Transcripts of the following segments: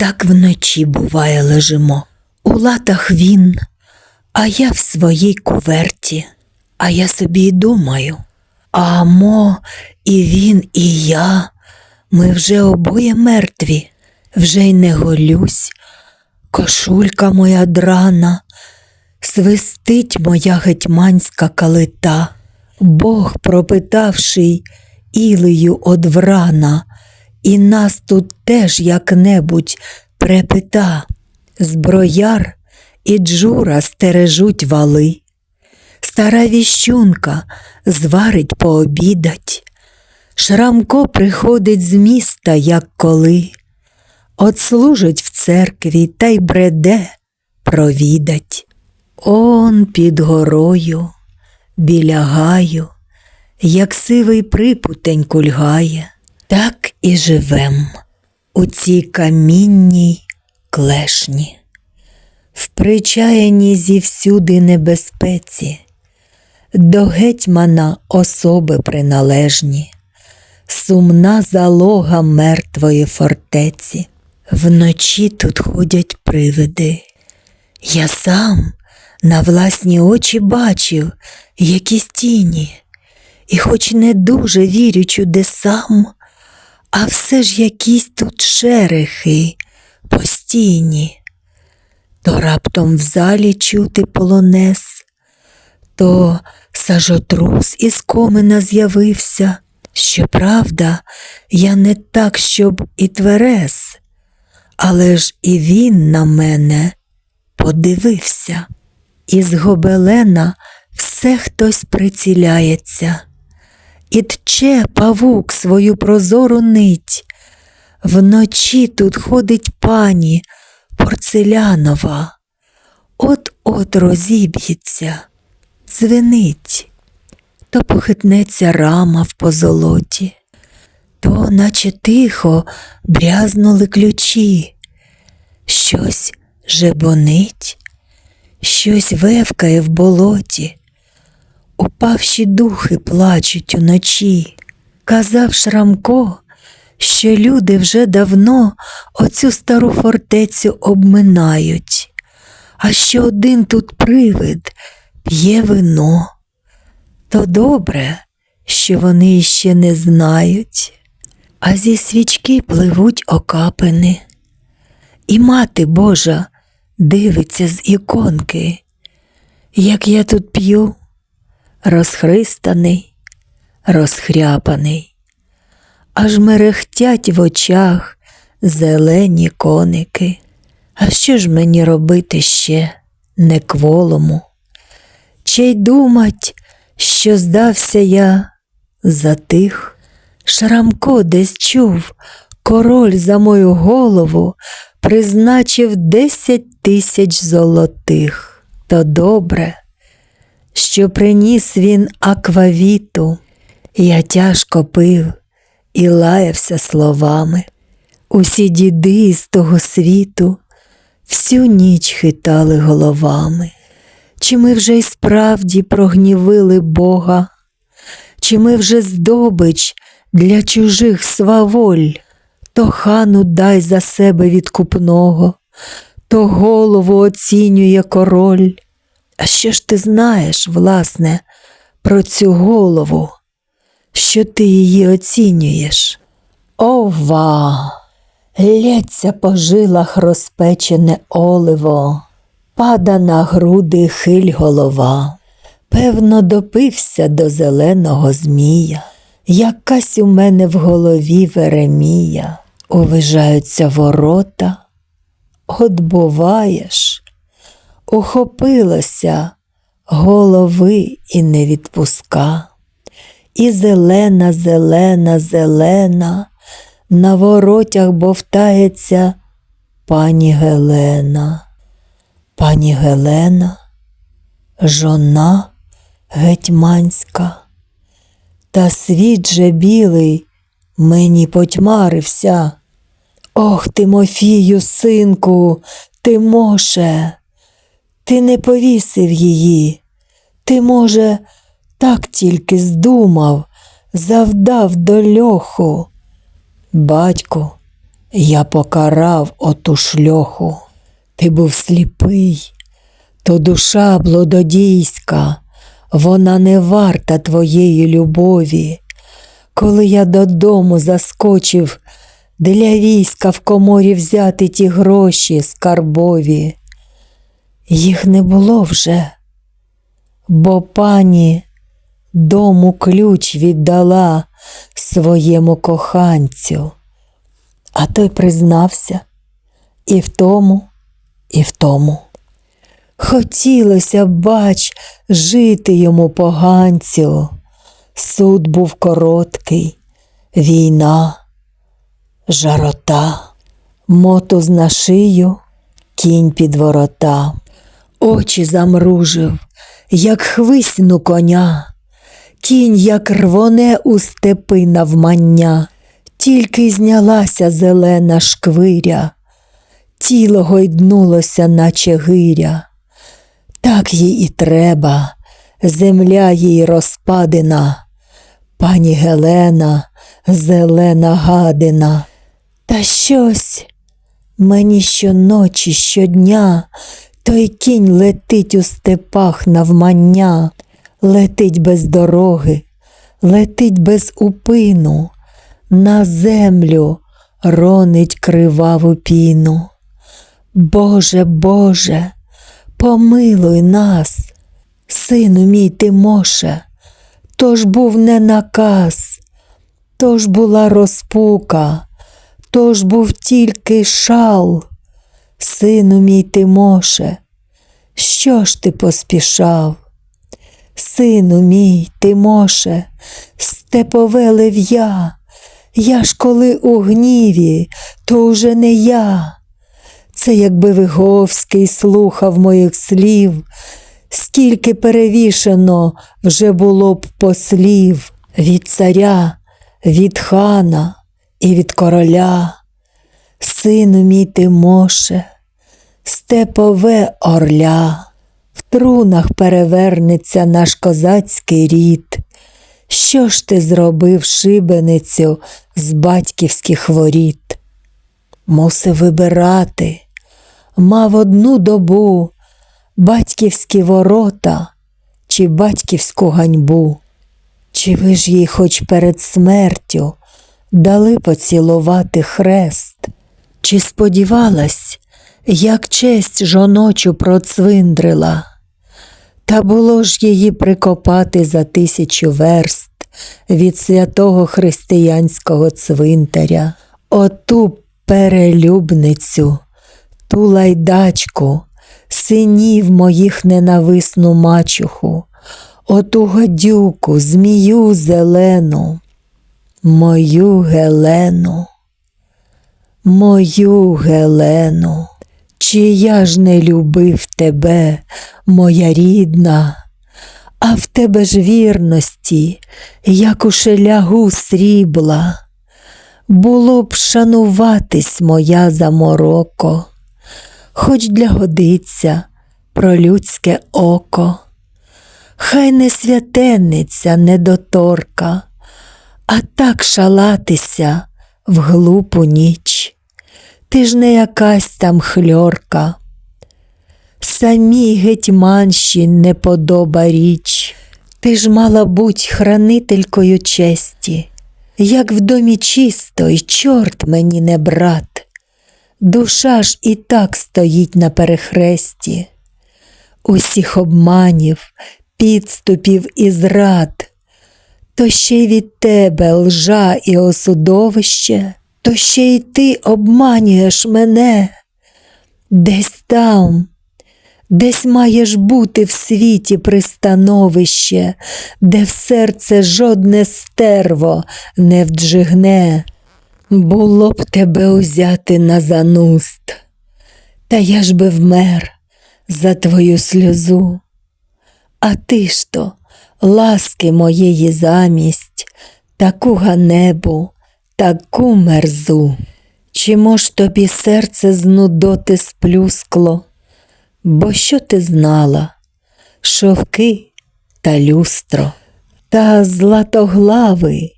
Так вночі, буває, лежимо. У латах він, а я в своїй куверті, а я собі й думаю. А мо, і він, і я, ми вже обоє мертві, вже й не голюсь, кошулька моя драна, свистить моя гетьманська калита, Бог, пропитавший ілею одврана, і нас тут теж як-небудь препита, зброяр і джура стережуть вали. Стара віщунка зварить пообідать, Шрамко приходить з міста, як коли, Отслужить в церкві та й бреде провідать. Он під горою, біля гаю, як сивий припутень кульгає, так і живем у цій камінній клешні, в причаянні зівсюди небезпеці, до гетьмана особи приналежні, сумна залога мертвої фортеці. Вночі тут ходять привиди. Я сам на власні очі бачив якісь тіні, і хоч не дуже вірю чудесам, а все ж якісь тут шерехи постійні, то раптом в залі чути полонез, то сажотрус із комина з'явився. Щоправда, я не так, щоб і тверез, але ж і він на мене подивився. Із гобелена все хтось приціляється, і тче павук свою прозору нить. Вночі тут ходить пані порцелянова, от-от розіб'ється, дзвенить, то похитнеться рама в позолоті, то, наче тихо, брязнули ключі, щось жебонить, щось вевкає в болоті, упавші духи плачуть уночі. Казав Шрамко, що люди вже давно оцю стару фортецю обминають, а що один тут привид п'є вино. То добре, що вони іще не знають, а зі свічки пливуть окапини. І мати Божа дивиться з іконки, як я тут п'ю, розхристаний, розхряпаний, аж мерехтять в очах зелені коники. А що ж мені робити ще не кволому? Чи й думать, що здався я за тих? Шрамко десь чув, король за мою голову призначив десять тисяч золотих. То добре, що приніс він аквавіту, я тяжко пив і лаявся словами. Усі діди з того світу всю ніч хитали головами. Чи ми вже й справді прогнівили Бога, чи ми вже здобич для чужих сваволь, то хану дай за себе відкупного, то голову оцінює король. А що ж ти знаєш, власне, про цю голову, що ти її оцінюєш? Ова! Лється по жилах розпечене оливо, пада на груди хиль голова. Певно, допився до зеленого змія, якась у мене в голові Веремія, увижаються ворота, от буваєш, ухопилося голови і не відпуска, і зелена, зелена, зелена на воротях бовтається пані Гелена. Пані Гелена, жона гетьманська, та світ же білий мені потьмарився. Ох, Тимофію, синку, Тимоше, ти не повісив її, ти, може, так тільки здумав, завдав до льоху. Батьку, Я покарав оту шльоху. Ти був сліпий, то душа блудодійська, вона не варта твоєї любові. Коли я додому заскочив для війська в коморі взяти ті гроші скарбові, їх не було вже, бо пані дому ключ віддала своєму коханцю. А той признався і в тому, і в тому. Хотілося, бач, жити йому поганцю. Суд був короткий, війна, жарота, мотуз на шию, кінь під ворота, очі замружив, як хвисну коня, кінь, як рвоне у степи навмання, тільки знялася зелена шквиря, тіло гойднулося, наче гиря. Так їй і треба, земля їй розпадена, пані Гелена, зелена гадина. Та щось мені щоночі, щодня той кінь летить у степах навмання, летить без дороги, летить без упину, на землю ронить криваву піну. Боже, Боже, помилуй нас, сину мій Тимоше, то ж був не наказ, то ж була розпука, то ж був тільки шал, сину мій Тимоше, що ж ти поспішав? Сину мій, Тимоше, степове лев'я, я ж коли у гніві, то уже не я. Це якби Виговський слухав моїх слів, скільки перевішено вже було б послів від царя, від хана і від короля. Сину мій Тимоше, степове орля, в трунах перевернеться наш козацький рід. Що ж ти зробив шибеницю з батьківських воріт? Мусив вибирати, мав одну добу батьківські ворота чи батьківську ганьбу. Чи ви ж їй хоч перед смертю дали поцілувати хрест? Чи сподівалась, як честь жоночу процвиндрила? Та було ж її прикопати за тисячу верст від святого християнського цвинтаря, оту перелюбницю, ту лайдачку, синів моїх ненависну мачуху, оту гадюку, змію зелену, мою Гелену, мою Гелену. Чи я ж не любив тебе, моя рідна, а в тебе ж вірності, як у шелягу срібла, було б шануватись моя замороко, хоч для годиться про людське око, хай не святенниця недоторка, а так шалатися в глупу ніч ти ж не якась там хльорка. Самій гетьманщі не подоба річ, ти ж мала буть хранителькою честі, як в домі чисто, й чорт мені не брат, душа ж і так стоїть на перехресті, усіх обманів, підступів і зрад, то ще й від тебе лжа і осудовище то ще й ти обманюєш мене. Десь там, десь маєш бути в світі пристановище, де в серце жодне стерво не вджигне. Було б тебе узяти на зануст, та я ж би вмер за твою сльозу. А ти ж то, ласки моєї замість, таку ганебу таку мерзу. Чи мож тобі серце з нудоти сплюскло? Бо що ти знала? Шовки та люстро, та златоглави,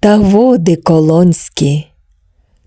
та води колонські,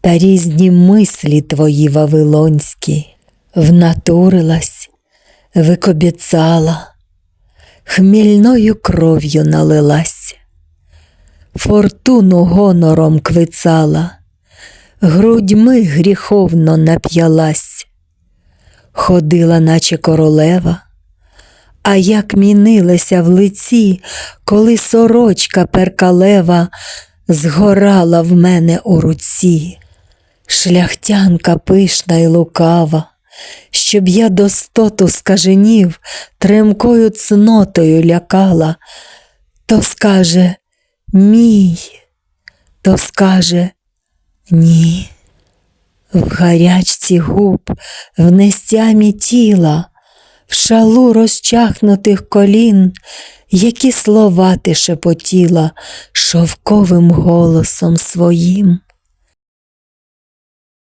та різні мислі твої вавилонські, внатурилась, викобіцала, хмільною кров'ю налилась, фортуну гонором квицала, грудьми гріховно нап'ялась, ходила, наче королева. А як мінилася в лиці, коли сорочка перкалева згорала в мене у руці, шляхтянка пишна й лукава, щоб я достоту скаженів тремкою цнотою лякала, то скаже мій, то скаже ні. В гарячці губ, в нестямі тіла, в шалу розчахнутих колін, які слова ти шепотіла шовковим голосом своїм.